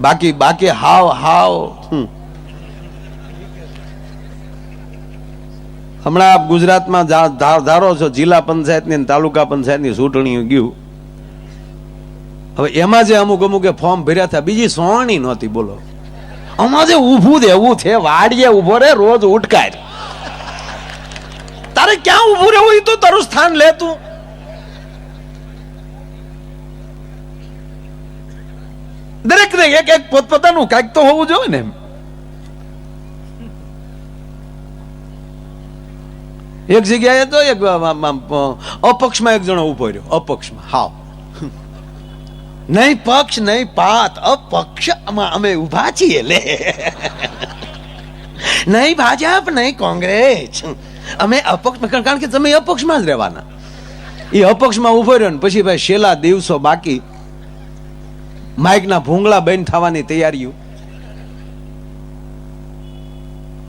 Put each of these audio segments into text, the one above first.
બાકી બાકી હાવ હાવ. હમણાં ગુજરાતમાં ધારો છો જિલ્લા પંચાયતની અને તાલુકા પંચાયતની ચૂંટણી ગયું. હવે એમાં જે અમુક અમુકે ફોર્મ ભર્યા હતા બીજી સોણી નહોતી બોલો. આમાં જે ઊભું દેવું છે વાડીએ ઊભો રે રોજ ઉટકાય. તારે ક્યાં ઊભું રહેવું? એ તો તારું સ્થાન લે તું દરેક ને એક એક પોતપોતાનું, કાંઈક તો હોવું જોઈએ ને એમ. એક જગ્યાએ તો એક અપક્ષમાં એક જણો ઊભો રહ્યો, અપક્ષમાં, હાવ. નહીં પક્ષ, નહીં પાત અપક્ષમાં અમે ઊભા છીએ લે. નહીં ભાજપ, નહીં કોંગ્રેસ. અમે અપક્ષ કારણ કે તમે અપક્ષમાં જ રહેવાના. એ અપક્ષમાં ઊભો રહ્યો ને, પછી ભાઈ છેલ્લા દિવસો બાકી માઇકના ભૂંગળા બંધ થવાની તૈયારીઓ.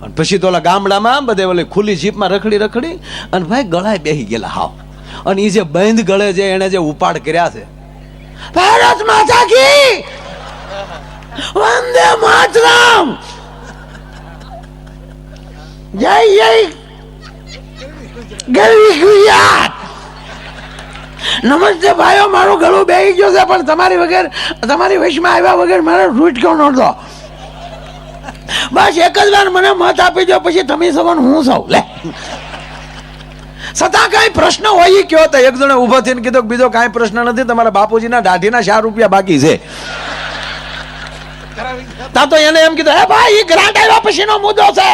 અને પછી તો ઓલા ગામડામાં બધે ઓલી ખુલ્લી જીપમાં રખડી રખડી અને ભાઈ ગળાએ બેહી ગયેલા હાવ. અને એ જે બંધ ગળે છે એને જે ઉપાડ કર્યા છે. ભારત માતા કી! વંદે માતરમ! જય જય ગરવી ગુજરાત! નમસ્તે ભાઈઓ, મારું ગળું બેહી ગયું છે, પણ તમારી વગર તમારી વશમાં આવ્યા વગર મારે રૂટ કેવો નહોતો. બસ એક જ વાર મને મત આપી દો પછી તમે સવન હું સૌ. લે. છતાં કઈ પ્રશ્ન હોય કયો તો એક જણે ઊભો થઈને કીધો બીજો કાંઈ પ્રશ્ન નથી, તમારા બાપુજીના દાઢીના ચાર રૂપિયા બાકી છે. તા તો એને એમ કીધું, હે ભાઈ, ઈ ગ્રાન્ટ આવ્યા પછીનો મુદ્દો છે.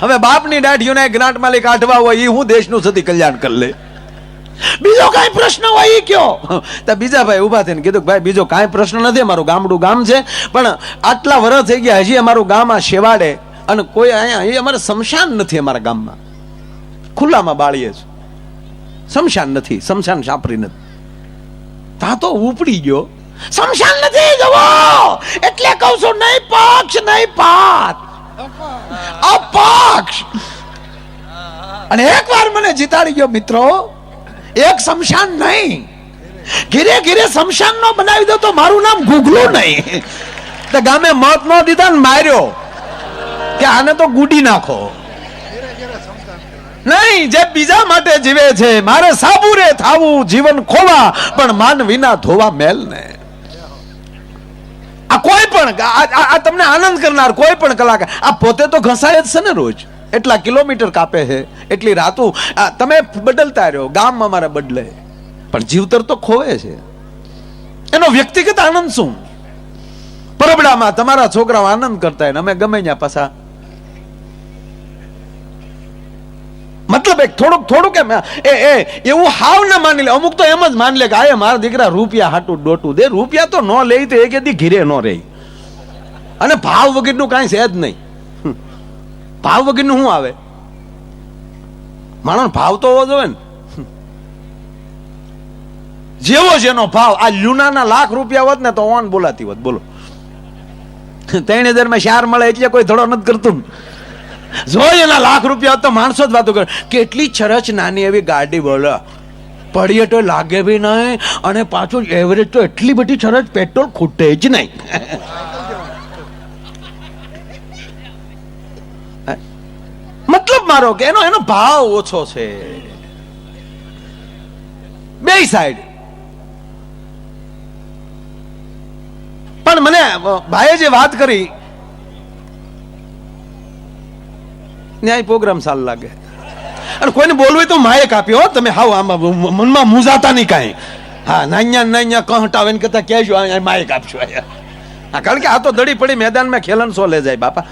હવે બાપની દાઢીઓને ગ્રાન્ટ માલિક આઠવા હોય, ઈ હું દેશનું સતી કલ્યાણ કરી લે. બીજો કાંઈ પ્રશ્ન હોય એ કયો? તો બીજા ભાઈ ઊભા થઈને કીધું ભાઈ, બીજો કાંઈ પ્રશ્ન નથી, અમારું ગામડું ગામ છે, પણ આટલા વર્ષ થઈ ગયા, હજી અમારું ગામ આ શેવાડે અને કોઈ અહીંયા, એ અમારે શમશાન નથી અમારા ગામમાં. ખુલ્લામાં બાળીએ છે. શમશાન નથી, શમશાન સાપરી નથી. તા તો ઉપડી ગયો. શમશાન નથી જવો એટલે કહું છું, નહીં પક્ષ, નહીં પાત. અપક્ષ. અને એકવાર મને જીતાડી ગયો, મિત્રો. એક શમશાન નહીં. ઘીરે ઘીરે શમશાન નો બનાવી દો તો મારું નામ ગુગલું નહીં. તો ગામે મત નો દીધા ને માર્યો. કે આને તો ગુડી નાખો. નહીં, જે બીજા માટે જીવે છે, મારે સાબુરે થાવું, જીવન ખોવા, પણ માન વિના ધોવા મેલ ને. આ કોઈ પણ આ- તમને આનંદ કરનાર કોઈ પણ કલાકાર. આ પોતે તો ઘસાય જ છે ને રોજ. એટલા કિલોમીટર કાપે છે, એટલી રાતું. તમે બદલતા રહ્યો ગામમાં મારે બદલે. પણ જીવતર તો ખોવે છે. એનો વ્યક્તિગત આનંદ શું? પરબડામાં તમારા છોકરાઓ આનંદ કરતા હોય અમે ગમે ત્યાં પાછા. મતલબ એક થોડુંક થોડુંક એમ, એ એ, એવું હાવ ના માની લે. અમુક તો એમ જ માની લે કે, આયે, મારા દીકરા રૂપિયા હાટું ડોટું દે. રૂપિયા તો ન લે તો એક ઘીરે ન રહે અને ભાવ વગરનું કાંઈ છે જ નહીં. ભાવ વગરનું શું આવે? માણસ ભાવ તો હોવો જોઈએ ને. જેવો જ એનો ભાવ, આ લ્યુનાના લાખ રૂપિયા હોત ને તો ઓન બોલાતી હોત, બોલો. ત્રણ હજારમાં શાર મળે એટલે કોઈ ધડો નથી કરતું ને. જો એના લાખ રૂપિયા હોત તો માણસો જ વાતો કરે. કેટલી છરચ નાની એવી ગાડી બોલો. પડીએ તો લાગે બી નહીં અને પાછું એવરેજ તો એટલી બધી છરચ પેટ્રોલ ખૂટે જ નહીં. મતલબ મારો કે એનો એનો ભાવ ઓછો છે. બે સાઈડ પણ મને ભાઈએ જે વાત કરી, ન્યાય પ્રોગ્રામ સારું લાગે. અને કોઈને બોલવું તો માયક આપ્યો, હો, તમે હાવ આમાં મનમાં મૂંઝાતા નહીં કાંઈ. હા, નાન્યા નાન્યા કહટાવે ને કહેતા કહેજો અહીંયા આપશો અહીંયા. હા, કારણ કે આ તો દડી પડી મેદાનમાં ખેલન સો લે જાય, બાપા.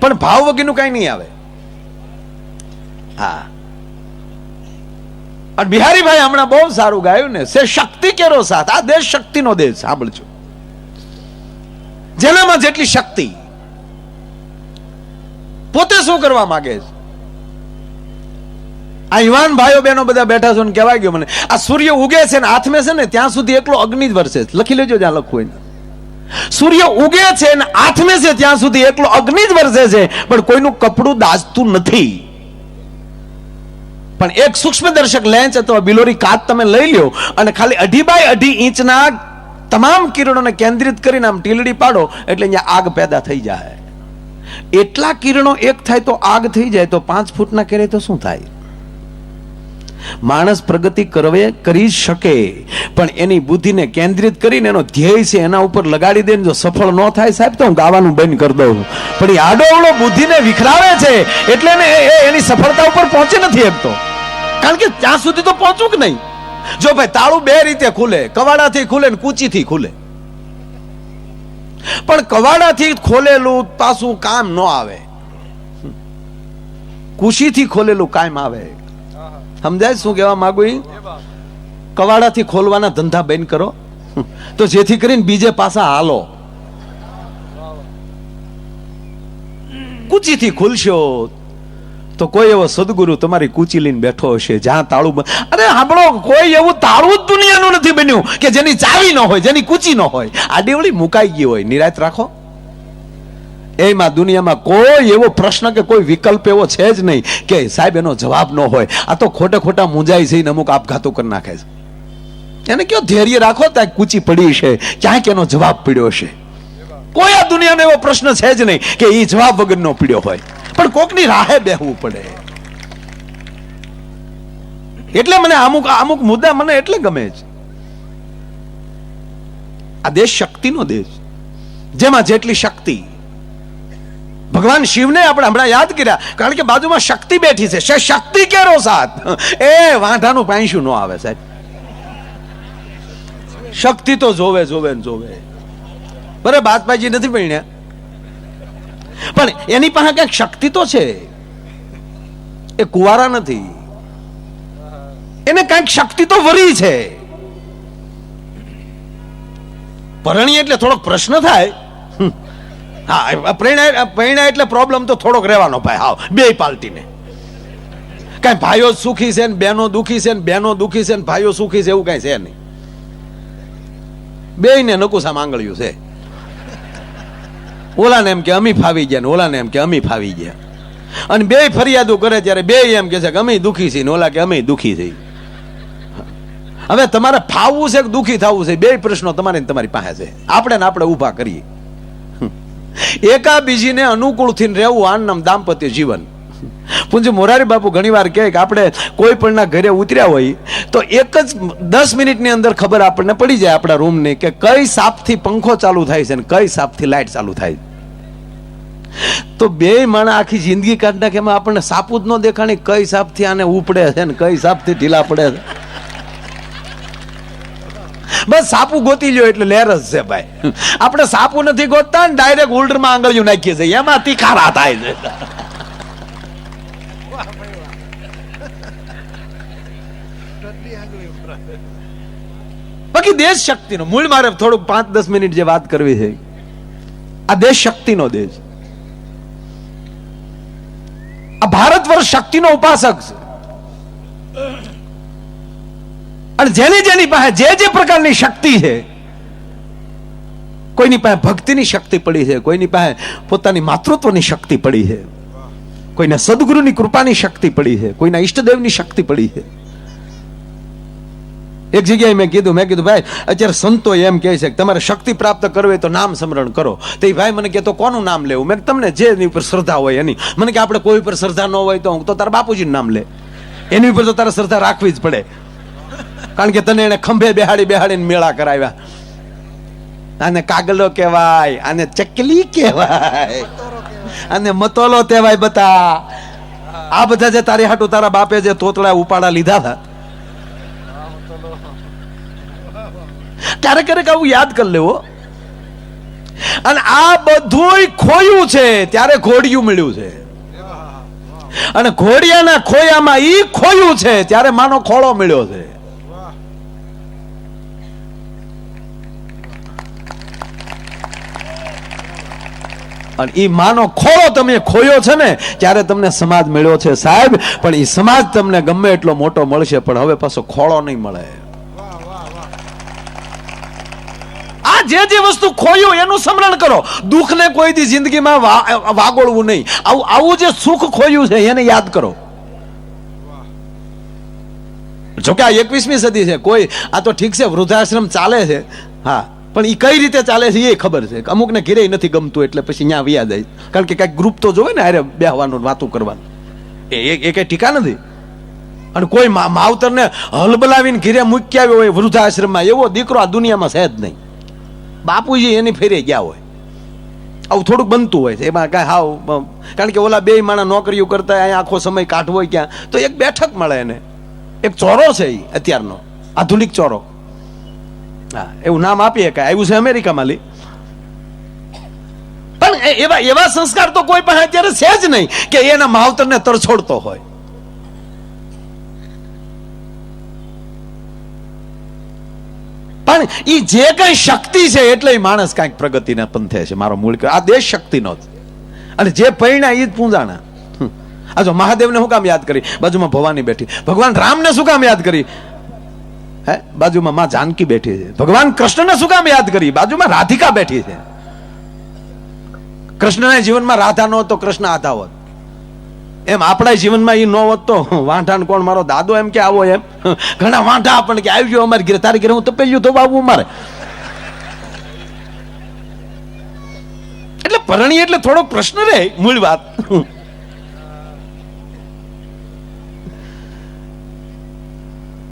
પણ ભાવ વગીનું કાંઈ નહીં આવે. અને બિહારીભાઈ હમણાં બહુ સારું ગાયું ને. સે શક્તિ કેરો સાથ. આ દેશ શક્તિનો દેશ, સાંભળજો. જેનામાં જેટલી શક્તિ, પોતે શું કરવા માંગે છે? આ યુવાન ભાઈઓ બહેનો બધા બેઠા છો ને કહેવાય ગયો મને. આ સૂર્ય ઉગે છે ને, હાથમે છે ને, ત્યાં સુધી એકલો અગ્નિ જ વરસે લખી લેજો જ્યાં લખવું હોય સૂર્ય ઉગે છે ને, હાથમે છે ત્યાં સુધી એકલો અગ્નિ જ વરસે છે. પણ કોઈનું કપડું દાજતું નથી. પણ એક સૂક્ષ્મદર્શક લેન્સ અથવા બિલોરી કાચ તમે લઈ લ્યો અને ખાલી અઢી બાય અઢી ઇંચના તમામ કિરણોને કેન્દ્રિત કરીને આમ ટીલડી પાડો એટલે અહીંયા આગ પેદા થઈ જાય. એટલા કિરણો એક થાય તો આગ થઈ જાય, તો પાંચ ફૂટના કેરે તો શું થાય? માણસ પ્રગતિ કરવે, કરી શકે, પણ એની બુદ્ધિને કેન્દ્રિત કરીને એનો ધ્યેય છે એના ઉપર લગાડી દે જો સફળ ન થાય સાહેબ, તો હું ગાવાનું બંધ કરી દઉં. પણ એ આડોવડો બુદ્ધિને વિખરાવે છે, એટલે એની સફળતા ઉપર પહોંચી નથી શકતો કારણ કે ત્યાં સુધી તો પહોંચું કે નહીં? જો ભાઈ તાળું બે રીતે ખુલે, કવાડાથી ખુલે ને કૂચીથી ખુલે. પણ કવાડાથી ખોલેલું પાછું કામ ન આવે. કુશીથી ખોલેલું કામ આવે. સમજાય શું કહેવા માંગુ કવાડાથી ખોલવાના ધંધા બંધ કરો. તો જેથી કરીને બીજે પાસા હાલો. કૂચીથી ખુલશો. તો કોઈ એવો સદગુરુ તમારી કૂચી લઈને બેઠો હશે, જ્યાં તાળું અરે સાંભળો, કોઈ એવું તાળું જ દુનિયાનું નથી બન્યું કે જેની ચાવી ન હોય, જેની કૂચી ન હોય. આ દેવળી મુકાઈ ગઈ હોય નિરાત રાખો. એમાં દુનિયામાં કોઈ એવો પ્રશ્ન કે કોઈ વિકલ્પ એવો છે જ નહીં કે સાહેબ, એનો જવાબ ન હોય. આ તો ખોટે ખોટા મુંજાઈ છે અમુક આપઘાતો કરી નાખે છે. એને કયો ધૈર્ય રાખો, ત્યાં કૂચી પડી છે, ક્યાંક એનો જવાબ પીડ્યો છે કોઈ આ દુનિયાનો એવો પ્રશ્ન છે જ નહીં કે એ જવાબ વગરનો પીડ્યો હોય. પણ કોકની રાહે બેહવું પડે. એટલે મને અમુક અમુક મુદ્દા મને એટલે ગમે છે. આ દેશ શક્તિનો દેશ. જેમાં જેટલી શક્તિ. ભગવાન શિવને આપણે હમણાં યાદ કર્યા, કારણ કે બાજુમાં શક્તિ બેઠી છે. શે શક્તિ કેરો સાથ? એ વાંધાનું પાંચું ન આવે સાહેબ. શક્તિ તો જોવે જોવે ને જોવે. બરાબર બાજપાઈજી નથી પૈણ્યા પણ એની પાસે કંઈક શક્તિ તો છે. એ કુવારા નથી. એને કંઈક શક્તિ તો વરી છે. પરણી એટલે થોડોક પ્રશ્ન થાય. હા પ્રેરણા પ્રેરણા એટલે પ્રોબ્લેમ તો થોડોક રહેવાનો ભાઈ. હા બે પાલટીને. કઈ ભાઈઓ સુખી છે ને બહેનો દુખી છે ને બહેનો દુખી છે ને ભાઈઓ સુખી છે એવું કઈ છે નહીં. બે ને નકુસા માંગળ્યું છે. ઓલાને એમ કે અમી ફાવી ગયા ઓલાને એમ કે અમી ફાવી ગયા. અને બે ફરિયાદો કરે ત્યારે બે એમ કે છે કે અમે દુઃખી છીએ ઓલા કે અમે દુખી થઈ હવે તમારે ફાવવું છે કે દુઃખી થવું છે? બે પ્રશ્નો તમારે તમારી પાસે છે. આપણે ને આપણે ઊભા કરીએ. એકા બીજીને અનુકૂળથી રહેવું આનંદ દાંપત્ય જીવન. પૂંજી મોરારી બાપુ ઘણીવાર કહે કે આપણે કોઈ પણના ઘરે ઉતર્યા હોય તો એક જ દસ મિનિટની અંદર ખબર આપણને પડી જાય આપણા રૂમની કે કઈ સાપથી પંખો ચાલુ થાય છે ને કઈ સાપથી લાઈટ ચાલુ થાય તો બે માણસ આખી જિંદગી કાઢી નાખે એમાં આપણને સાપુ જ ન દેખાણી કઈ સાપથી આને ઉપડે છે ને કઈ સાપથી ઢીલા પડે છે. બસ સાપુ ગોતી લ્યો એટલે લહેર જ છે ભાઈ. આપણે સાપુ નથી ગોતતા ને ડાયરેક્ટ ઉલ્ડરમાં આંગળીઓ નાખીએ છીએ. એમાં તીખારા થાય છે. બાકી દેશ શક્તિનો. મૂળ મારે થોડુંક પાંચ દસ મિનિટ જે વાત કરવી છે, આ દેશ શક્તિનો દેશ. આ ભારત વર્ષ શક્તિનો ઉપાસક છે. અને જેની જેની પાસે જે જે પ્રકારની શક્તિ છે, કોઈની પાસે ભક્તિની શક્તિ પડી છે, કોઈની પાસે પોતાની માતૃત્વની શક્તિ પડી છે, કોઈને સદગુરુની કૃપાની શક્તિ પડી છે, કોઈના ઈષ્ટદેવની શક્તિ પડી છે. એક જગ્યાએ મેં કીધું મેં કીધું, ભાઈ, અત્યારે સંતો એમ કહે છે કે તમારે શક્તિ પ્રાપ્ત કરવી તો નામ સ્મરણ કરો. તો એ ભાઈ મને કહે, તો કોનું નામ લેવું? મેં તમને જે એની ઉપર શ્રદ્ધા હોય એની. મને કે આપણે કોઈ ઉપર શ્રદ્ધા ન હોય તો હું તો તારા બાપુજીનું નામ લે. એની ઉપર તો તારે શ્રદ્ધા રાખવી જ પડે. કારણ કે તને એને ખંભે બેહાડી બેહાડીને મેળા કરાવ્યા. આને કાગલો કહેવાય, આને ચકલી કહેવાય, આને મતોલો કહેવાય, બતા. આ બધા જે તારી હાટુ તારા બાપે જે તોતળા ઉપાડા લીધા હતા ક્યારેક ક્યારેક આવું યાદ કરી લેવો. અને આ બધુંય ખોયું છે, ત્યારે ઘોડિયું મળ્યું છે. અને ઘોડિયાના ખોયામાં ઈ ખોયું છે, ત્યારે માનો ખોળો મળ્યો છે. અને એ માનો ખોળો તમે ખોયો છે ને, ત્યારે તમને સમાજ મળ્યો છે સાહેબ. પણ ઈ સમાજ તમને ગમે એટલો મોટો મળશે, પણ હવે પાછો ખોળો નહીં મળે આ જે જે વસ્તુ ખોયું એનું સ્મરણ કરો. દુઃખને કોઈ દી જિંદગીમાં વાગોળવું નહીં. આવું આવું જે સુખ ખોયું છે એને યાદ કરો. જોકે આ એકવીસમી સદી છે. કોઈ, આ તો ઠીક છે, વૃદ્ધાશ્રમ ચાલે છે. હા, પણ એ કઈ રીતે ચાલે છે એ ખબર છે. અમુકને ઘેરે નથી ગમતું એટલે પછી ત્યાં વ્યા જાય. કારણ કે કાંઈક ગ્રુપ તો જોવે ને અરે બેહવાનું, વાતું કરવાનું. એ એ એ કઈ ટીકા નથી. અને કોઈ માવતરને હલબલાવીને ઘેરે મૂકી આવ્યો હોય, વૃદ્ધાશ્રમમાં એવો દીકરો આ દુનિયામાં છે જ નહીં. બાપુજી એની ફેરે ગયા હોય. આવું થોડુંક બનતું હોય છે. એમાં કાંઈ હાવ કારણ કે ઓલા બે માણા નોકરીઓ કરતા અહીંયા આખો સમય કાઢવો હોય ક્યાં, તો એક બેઠક મળે એને. એક ચોરો છે એ અત્યારનો, આધુનિક ચોરો. હા, એવું નામ આપીએ કે આવ્યું છે અમેરિકામાં લી. પણ એવા એવા સંસ્કાર તો કોઈ પાસે અત્યારે છે જ નહીં કે એના માવતરને તરછોડતો હોય. પણ એ જે કઈ શક્તિ છે એટલે માણસ કાંઈક પ્રગતિના પંથે છે. મારો મૂળ આ દેશ શક્તિનો જ. અને જે પૈણા એ જ પૂંજાણા. આ જો મહાદેવને શું કામ યાદ કરી? બાજુમાં ભવાની બેઠી. ભગવાન રામને શું કામ યાદ કરી? હે? બાજુમાં માં જાનકી બેઠી છે. ભગવાન કૃષ્ણને શું કામ યાદ કરી? બાજુમાં રાધિકા બેઠી છે. કૃષ્ણના જીવનમાં રાધા ન હોત તો કૃષ્ણ આધા હોત. એમ આપણા જીવનમાં એ ન હોત તો વાંઠાને કોણ મારો દાદો એમ કે આવો એમ. ઘણા વાંઠા આપણને કે આવજો અમારી ઘરે, તારી ઘરે હું તો બાબુ મારે. એટલે પરણી એટલે થોડો પ્રશ્ન રહે મૂળ વાત.